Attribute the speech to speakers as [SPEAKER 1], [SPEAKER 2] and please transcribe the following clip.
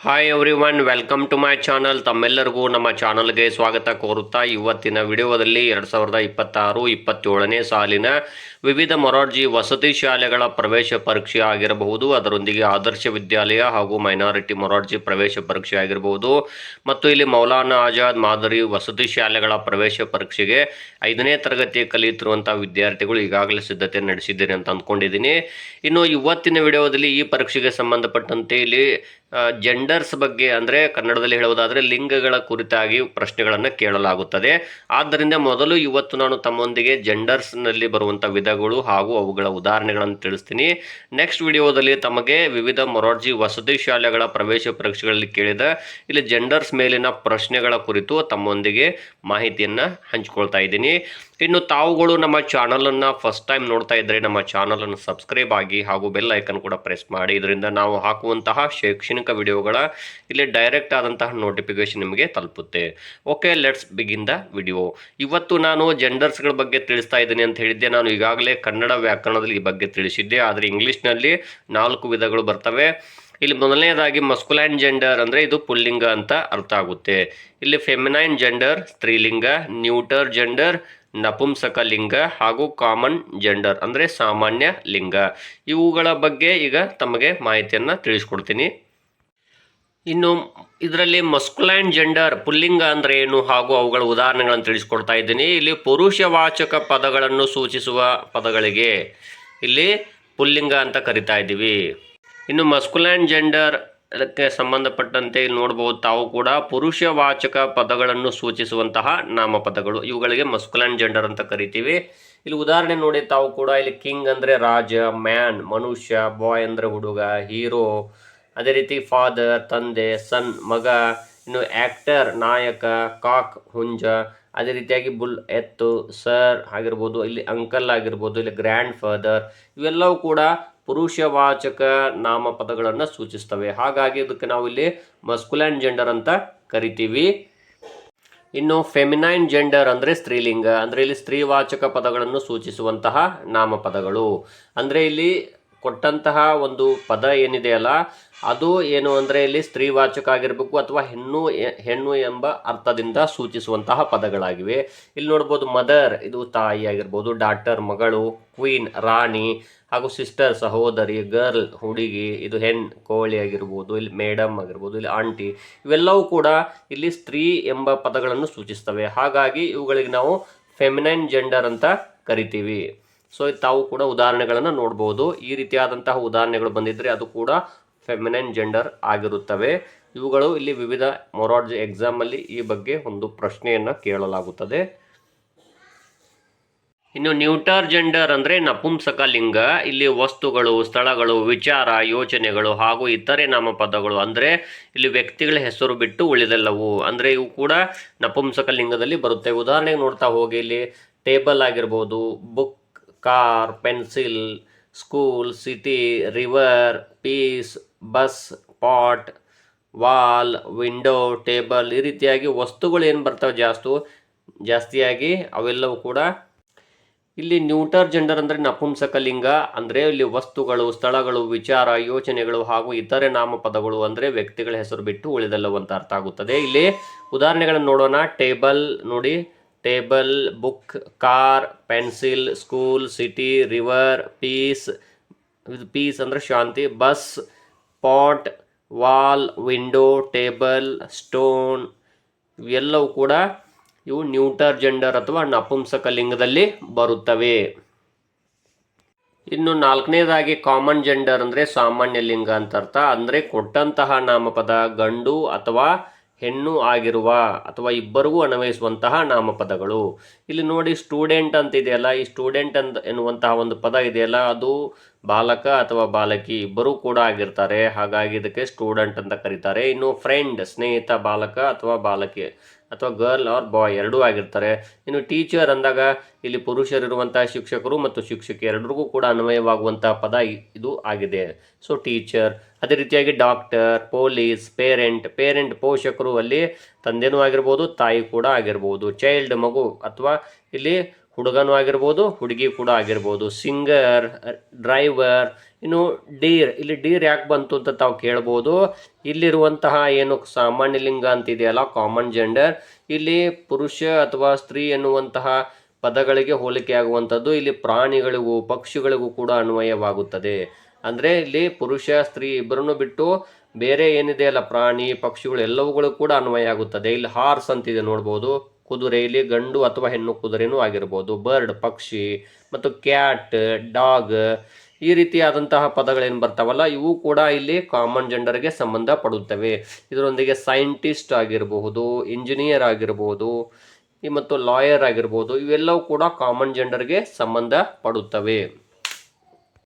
[SPEAKER 1] Hi everyone welcome to my channel ತಮ್ಮೆಲ್ಲರಿಗೂ ನಮ್ಮ ಚಾನಲ್ಗೆ ಸ್ವಾಗತ ಕೋರುತ್ತಾ ಇವತ್ತಿನ ವಿಡಿಯೋದಲ್ಲಿ ಎರಡು ಸಾವಿರದ ಇಪ್ಪತ್ತಾರು, ಇಪ್ಪತ್ತೇಳನೇ ಸಾಲಿನ ವಿವಿಧ ಮೊರಾರ್ಜಿ ವಸತಿ ಶಾಲೆಗಳ ಪ್ರವೇಶ ಪರೀಕ್ಷೆ ಆಗಿರಬಹುದು. ಅದರೊಂದಿಗೆ ಆದರ್ಶ ವಿದ್ಯಾಲಯ ಹಾಗೂ ಮೈನಾರಿಟಿ ಮೊರಾರ್ಜಿ ಪ್ರವೇಶ ಪರೀಕ್ಷೆ ಆಗಿರಬಹುದು. ಮತ್ತು ಇಲ್ಲಿ ಮೌಲಾನಾ ಆಜಾದ್ ಮಾದರಿ ವಸತಿ ಶಾಲೆಗಳ ಪ್ರವೇಶ ಪರೀಕ್ಷೆಗೆ ಐದನೇ ತರಗತಿ ಕಲಿಯುತ್ತಿರುವಂಥ ವಿದ್ಯಾರ್ಥಿಗಳು ಈಗಾಗಲೇ ಸಿದ್ಧತೆ ನಡೆಸಿದ್ದೀರಿ ಅಂತ ಅಂದ್ಕೊಂಡಿದ್ದೀನಿ. ಇನ್ನು ಇವತ್ತಿನ ವಿಡಿಯೋದಲ್ಲಿ ಈ ಪರೀಕ್ಷೆಗೆ ಸಂಬಂಧಪಟ್ಟಂತೆ ಇಲ್ಲಿ ಜೆಂಡರ್ಸ್ ಬಗ್ಗೆ ಅಂದರೆ ಕನ್ನಡದಲ್ಲಿ ಹೇಳುವುದಾದರೆ ಲಿಂಗಗಳ ಕುರಿತಾಗಿ ಪ್ರಶ್ನೆಗಳನ್ನು ಕೇಳಲಾಗುತ್ತದೆ. ಆದ್ದರಿಂದ ಮೊದಲು ಇವತ್ತು ನಾನು ತಮ್ಮೊಂದಿಗೆ ಜೆಂಡರ್ಸ್ನಲ್ಲಿ ಬರುವಂಥ ವಿಧಗಳು ಹಾಗೂ ಅವುಗಳ ಉದಾಹರಣೆಗಳನ್ನು ತಿಳಿಸ್ತೀನಿ. ನೆಕ್ಸ್ಟ್ ವಿಡಿಯೋದಲ್ಲಿ ತಮಗೆ ವಿವಿಧ ಮೊರಾರ್ಜಿ ವಸತಿ ಶಾಲೆಗಳ ಪ್ರವೇಶ ಪರೀಕ್ಷೆಗಳಲ್ಲಿ ಕೇಳಿದ ಇಲ್ಲಿ ಜೆಂಡರ್ಸ್ ಮೇಲಿನ ಪ್ರಶ್ನೆಗಳ ಕುರಿತು ತಮ್ಮೊಂದಿಗೆ ಮಾಹಿತಿಯನ್ನು ಹಂಚಿಕೊಳ್ತಾ ಇದ್ದೀನಿ. ಇನ್ನು ತಾವುಗಳು ನಮ್ಮ ಚಾನಲನ್ನು ಫಸ್ಟ್ ಟೈಮ್ ನೋಡ್ತಾ ಇದ್ದರೆ ನಮ್ಮ ಚಾನಲನ್ನು ಸಬ್ಸ್ಕ್ರೈಬ್ ಆಗಿ ಹಾಗೂ ಬೆಲ್ ಐಕನ್ ಕೂಡ ಪ್ರೆಸ್ ಮಾಡಿ. ಇದರಿಂದ ನಾವು ಹಾಕುವಂತಹ ಶೈಕ್ಷಣಿಕ ವಿಡಿಯೋಗಳ ಇಲ್ಲಿ ಡೈರೆಕ್ಟ್ ಆದಂತಹ ನೋಟಿಫಿಕೇಶನ್ ನಿಮಗೆ ತಲುಪುತ್ತೆ. Okay let's begin the video ಇವತ್ತು ನಾನು ಜೆಂಡರ್ಸ್ಗಳ ಬಗ್ಗೆ ತಿಳಿಸ್ತಾ ಇದ್ದೀನಿ ಅಂತ ಹೇಳಿದ್ದೆ. ನಾನು ಈಗಾಗಲೇ ಕನ್ನಡ ವ್ಯಾಕರಣದಲ್ಲಿ ಈ ಬಗ್ಗೆ ತಿಳಿಸಿದ್ದೆ. ಆದರೆ ಇಂಗ್ಲೀಷ್ನಲ್ಲಿ ನಾಲ್ಕು ವಿಧಗಳು ಬರ್ತವೆ. ಇಲ್ಲಿ ಮೊದಲನೇದಾಗಿ ಮಸ್ಕುಲೈನ್ ಜೆಂಡರ್ ಅಂದರೆ ಇದು ಪುಲ್ಲಿಂಗ ಅಂತ ಅರ್ಥ ಆಗುತ್ತೆ. ಇಲ್ಲಿ ಫೆಮಿನೈನ್ ಜೆಂಡರ್ ಸ್ತ್ರೀಲಿಂಗ ನ್ಯೂಟರ್ ಜೆಂಡರ್ ನಪುಂಸಕ ಲಿಂಗ ಹಾಗೂ ಕಾಮನ್ ಜೆಂಡರ್ ಅಂದರೆ ಸಾಮಾನ್ಯ ಲಿಂಗ. ಇವುಗಳ ಬಗ್ಗೆ ಈಗ ತಮಗೆ ಮಾಹಿತಿಯನ್ನು ತಿಳಿಸ್ಕೊಡ್ತೀನಿ. ಇನ್ನು ಇದರಲ್ಲಿ ಮಸ್ಕುಲೈನ್ ಜೆಂಡರ್, ಪುಲ್ಲಿಂಗ ಅಂದರೆ ಏನು ಹಾಗೂ ಅವುಗಳ ಉದಾಹರಣೆಗಳನ್ನು ತಿಳಿಸ್ಕೊಡ್ತಾ ಇದ್ದೀನಿ. ಇಲ್ಲಿ ಪುರುಷವಾಚಕ ಪದಗಳನ್ನು ಸೂಚಿಸುವ ಪದಗಳಿಗೆ ಇಲ್ಲಿ ಪುಲ್ಲಿಂಗ ಅಂತ ಕರಿತಾ ಇದ್ದೀವಿ. ಇನ್ನು ಮಸ್ಕುಲೈನ್ ಜೆಂಡರ್ ಅದಕ್ಕೆ ಸಂಬಂಧಪಟ್ಟಂತೆ ಇಲ್ಲಿ ನೋಡ್ಬೋದು ತಾವು ಕೂಡ ಪುರುಷವಾಚಕ ಪದಗಳನ್ನು ಸೂಚಿಸುವಂತಹ ನಾಮಪದಗಳು. ಇವುಗಳಿಗೆ ಮಸ್ಕುಲೈನ್ ಜೆಂಡರ್ ಅಂತ ಕರಿತೀವಿ. ಇಲ್ಲಿ ಉದಾಹರಣೆ ನೋಡಿ, ತಾವು ಕೂಡ ಇಲ್ಲಿ ಕಿಂಗ್ ಅಂದರೆ ರಾಜ, ಮ್ಯಾನ್, ಮನುಷ್ಯ, ಬಾಯ್ ಅಂದರೆ ಹುಡುಗ, ಹೀರೋ ಅದೇ ರೀತಿ ಫಾದರ್ ತಂದೆ ಸನ್ ಮಗ, ಇನ್ನು ಆ್ಯಕ್ಟರ್ ನಾಯಕ ಕಾಕ್ ಹುಂಜ, ಅದೇ ರೀತಿಯಾಗಿ ಬುಲ್, ಎತ್ತು ಸರ್ ಆಗಿರ್ಬೋದು, ಇಲ್ಲಿ ಅಂಕಲ್ ಆಗಿರ್ಬೋದು, ಇಲ್ಲಿ ಗ್ರ್ಯಾಂಡ್ ಫಾದರ್ ಇವೆಲ್ಲವೂ ಕೂಡ ಪುರುಷವಾಚಕ ನಾಮಪದಗಳನ್ನು ಸೂಚಿಸ್ತವೆ. ಹಾಗಾಗಿ ಇದಕ್ಕೆ ನಾವು ಇಲ್ಲಿ ಮಸ್ಕುಲೈನ್ ಜೆಂಡರ್ ಅಂತ ಕರಿತೀವಿ. ಇನ್ನು ಫೆಮಿನೈನ್ ಜೆಂಡರ್ ಅಂದರೆ ಸ್ತ್ರೀಲಿಂಗ. ಅಂದರೆ ಇಲ್ಲಿ ಸ್ತ್ರೀವಾಚಕ ಪದಗಳನ್ನು ಸೂಚಿಸುವಂತಹ ನಾಮಪದಗಳು. ಅಂದರೆ ಇಲ್ಲಿ ಕೊಟ್ಟಂತಹ ಒಂದು ಪದ ಏನಿದೆಯಲ್ಲ ಅದು ಏನು ಅಂದರೆ ಇಲ್ಲಿ ಸ್ತ್ರೀವಾಚಕ ಆಗಿರಬೇಕು ಅಥವಾ ಹೆಣ್ಣು ಹೆಣ್ಣು ಎಂಬ ಅರ್ಥದಿಂದ ಸೂಚಿಸುವಂತಹ ಪದಗಳಾಗಿವೆ. ಇಲ್ಲಿ ನೋಡ್ಬೋದು ಮದರ್, ಇದು ತಾಯಿ ಆಗಿರ್ಬೋದು ಡಾಕ್ಟರ್ ಮಗಳು, ಕ್ವೀನ್, ರಾಣಿ, ಹಾಗೂ ಸಿಸ್ಟರ್, ಸಹೋದರಿ, ಗರ್ಲ್, ಹುಡುಗಿ, ಇದು ಹೆಣ್, ಕೋಳಿ ಆಗಿರ್ಬೋದು, ಇಲ್ಲಿ ಮೇಡಮ್ ಆಗಿರ್ಬೋದು, ಇಲ್ಲಿ ಆಂಟಿ, ಇವೆಲ್ಲವೂ ಕೂಡ ಇಲ್ಲಿ ಸ್ತ್ರೀ ಎಂಬ ಪದಗಳನ್ನು ಸೂಚಿಸ್ತವೆ. ಹಾಗಾಗಿ ಇವುಗಳಿಗೆ ನಾವು ಫೆಮಿನೈನ್ ಜೆಂಡರ್ ಅಂತ ಕರಿತೀವಿ. ಸೊ, ತಾವು ಕೂಡ ಉದಾಹರಣೆಗಳನ್ನು ನೋಡ್ಬೋದು. ಈ ರೀತಿಯಾದಂತಹ ಉದಾಹರಣೆಗಳು ಬಂದಿದ್ದರೆ ಅದು ಕೂಡ ಫೆಮಿನೈನ್ ಜೆಂಡರ್ ಆಗಿರುತ್ತವೆ. ಇವುಗಳು ಇಲ್ಲಿ ವಿವಿಧ ಮೊರಾರ್ಜಿ ಎಕ್ಸಾಮಲ್ಲಿ ಈ ಬಗ್ಗೆ ಒಂದು ಪ್ರಶ್ನೆಯನ್ನು ಕೇಳಲಾಗುತ್ತದೆ. ಇನ್ನು ನ್ಯೂಟರ್ ಜೆಂಡರ್ ಅಂದರೆ ನಪುಂಸಕ ಲಿಂಗ. ಇಲ್ಲಿ ವಸ್ತುಗಳು, ಸ್ಥಳಗಳು, ವಿಚಾರ, ಯೋಚನೆಗಳು ಹಾಗೂ ಇತರೆ ನಾಮಪದಗಳು ಅಂದರೆ ಇಲ್ಲಿ ವ್ಯಕ್ತಿಗಳ ಹೆಸರು ಬಿಟ್ಟು ಉಳಿದೆಲ್ಲವು. ಅಂದರೆ ಇವು ಕೂಡ ನಪುಂಸಕ ಲಿಂಗದಲ್ಲಿ ಬರುತ್ತೆ. ಉದಾಹರಣೆಗೆ ನೋಡ್ತಾ ಹೋಗಿ ಇಲ್ಲಿ ಟೇಬಲ್ ಆಗಿರ್ಬೋದು, book, car, pencil, school, city, river, peace bus pot wall window table ಈ ರೀತಿಯಾಗಿ ವಸ್ತುಗಳು ಏನು ಬರ್ತವೆ ಜಾಸ್ತು, ಜಾಸ್ತಿಯಾಗಿ ಅವೆಲ್ಲವೂ ಕೂಡ ಇಲ್ಲಿ ನ್ಯೂಟರ್ ಜೆಂಡರ್ ಅಂದರೆ ನಪುಂಸಕಲಿಂಗ, ಅಂದರೆ ಇಲ್ಲಿ ವಸ್ತುಗಳು, ಸ್ಥಳಗಳು, ವಿಚಾರ, ಯೋಚನೆಗಳು ಹಾಗೂ ಇತರೆ ನಾಮಪದಗಳು ಅಂದರೆ ವ್ಯಕ್ತಿಗಳ ಹೆಸರು ಬಿಟ್ಟು ಉಳಿದೆಲ್ಲವು ಅರ್ಥ ಆಗುತ್ತದೆ. ಇಲ್ಲಿ ಉದಾಹರಣೆಗಳನ್ನು ನೋಡೋಣ. ಟೇಬಲ್ ನೋಡಿ. Table, book, car, pencil, school, city, river, peace peace ಅಂದರೆ ಶಾಂತಿ, bus pot, wall, window, table, stone ಇವೆಲ್ಲವೂ ಕೂಡ ಇವು ನ್ಯೂಟರ್ ಜೆಂಡರ್ ಅಥವಾ ನಪುಂಸಕ ಲಿಂಗದಲ್ಲಿ ಬರುತ್ತವೆ. ಇನ್ನು ನಾಲ್ಕನೇದಾಗಿ ಕಾಮನ್ ಜೆಂಡರ್ ಅಂದರೆ ಸಾಮಾನ್ಯ ಲಿಂಗ ಅಂತ ಅರ್ಥ. ಅಂದರೆ ಕೊಟ್ಟಂತಹ ನಾಮಪದ, ಗಂಡು ಅಥವಾ ಹೆಣ್ಣು ಆಗಿರುವ ಅಥವಾ ಇಬ್ಬರಿಗೂ ಅನ್ವಯಿಸುವಂತಹ ನಾಮಪದಗಳು. ಇಲ್ಲಿ ನೋಡಿ ಸ್ಟೂಡೆಂಟ್ ಅಂತ ಇದೆಯಲ್ಲ ಈ ಸ್ಟೂಡೆಂಟ್ ಅಂತ ಎನ್ನುವಂತಹ ಒಂದು ಪದ ಇದೆಯಲ್ಲ, ಅದು ಬಾಲಕ ಅಥವಾ ಬಾಲಕಿ ಇಬ್ಬರೂ ಕೂಡ ಆಗಿರ್ತಾರೆ. ಹಾಗಾಗಿ ಇದಕ್ಕೆ ಸ್ಟೂಡೆಂಟ್ ಅಂತ ಕರೀತಾರೆ. ಇನ್ನು ಫ್ರೆಂಡ್ ಸ್ನೇಹಿತ, ಬಾಲಕ ಅಥವಾ ಬಾಲಕಿ ಅಥವಾ ಗರ್ಲ್ ಆರ್ ಬಾಯ್ ಎರಡೂ ಆಗಿರ್ತಾರೆ. ಇನ್ನು ಟೀಚರ್ ಅಂದಾಗ ಇಲ್ಲಿ ಪುರುಷರಿರುವಂತಹ ಶಿಕ್ಷಕರು ಮತ್ತು ಶಿಕ್ಷಕಿ ಎರಡರಿಗೂ ಕೂಡ ಅನ್ವಯವಾಗುವಂತಹ ಪದ ಇದು ಆಗಿದೆ. ಸೊ ಟೀಚರ್ ಅದೇ ರೀತಿಯಾಗಿ ಡಾಕ್ಟರ್ ಪೊಲೀಸ್ ಪೇರೆಂಟ್ ಪೇರೆಂಟ್ ಪೋಷಕರು ಅಲ್ಲಿ ತಂದೆನೂ ಆಗಿರ್ಬೋದು, ತಾಯಿ ಕೂಡ ಆಗಿರ್ಬೋದು. ಚೈಲ್ಡ್ ಮಗು, ಅಥವಾ ಇಲ್ಲಿ ಹುಡುಗನೂ ಆಗಿರ್ಬೋದು, ಹುಡುಗಿ ಕೂಡ ಆಗಿರ್ಬೋದು. ಸಿಂಗರ್ ಡ್ರೈವರ್ ಇನ್ನು ಡೀರ್ ಇಲ್ಲಿ ಡೀರ್ ಯಾಕೆ ಬಂತು ಅಂತ ತಾವು ಕೇಳ್ಬೋದು. ಇಲ್ಲಿರುವಂತಹ ಏನು ಸಾಮಾನ್ಯ ಲಿಂಗ ಅಂತಿದೆಯಲ್ಲ ಕಾಮನ್ ಜೆಂಡರ್ ಇಲ್ಲಿ ಪುರುಷ ಅಥವಾ ಸ್ತ್ರೀ ಎನ್ನುವಂತಹ ಪದಗಳಿಗೆ ಹೋಲಿಕೆ ಆಗುವಂಥದ್ದು, ಇಲ್ಲಿ ಪ್ರಾಣಿಗಳಿಗೂ, ಪಕ್ಷಿಗಳಿಗೂ ಕೂಡ ಅನ್ವಯವಾಗುತ್ತದೆ. ಅಂದರೆ ಇಲ್ಲಿ ಪುರುಷ, ಸ್ತ್ರೀ ಇಬ್ಬರನ್ನು ಬಿಟ್ಟು ಬೇರೆ ಏನಿದೆ ಅಲ್ಲ ಪ್ರಾಣಿ, ಪಕ್ಷಿಗಳು ಎಲ್ಲವುಗಳು ಕೂಡ ಅನ್ವಯ ಆಗುತ್ತದೆ. ಇಲ್ಲಿ ಹಾರ್ಸ್ ಅಂತಿದೆ ನೋಡ್ಬೋದು. ಕುದುರೆ ಇಲ್ಲಿ ಗಂಡು ಅಥವಾ ಹೆಣ್ಣು ಕುದುರೆನೂ ಆಗಿರ್ಬೋದು. ಬರ್ಡ್ ಪಕ್ಷಿ ಮತ್ತು ಕ್ಯಾಟ್ ಡಾಗ್ ಈ ರೀತಿಯಾದಂತಹ ಪದಗಳೇನು ಬರ್ತಾವಲ್ಲ, ಇವು ಕೂಡ ಇಲ್ಲಿ ಕಾಮನ್ ಜೆಂಡರ್ಗೆ ಸಂಬಂಧಪಡುತ್ತವೆ ಇದರೊಂದಿಗೆ ಸೈಂಟಿಸ್ಟ್ ಆಗಿರಬಹುದು ಇಂಜಿನಿಯರ್ ಆಗಿರಬಹುದು ಮತ್ತು ಲಾಯರ್ ಆಗಿರ್ಬೋದು, ಇವೆಲ್ಲವೂ ಕೂಡ ಕಾಮನ್ ಜೆಂಡರ್ಗೆ ಸಂಬಂಧ ಪಡುತ್ತವೆ.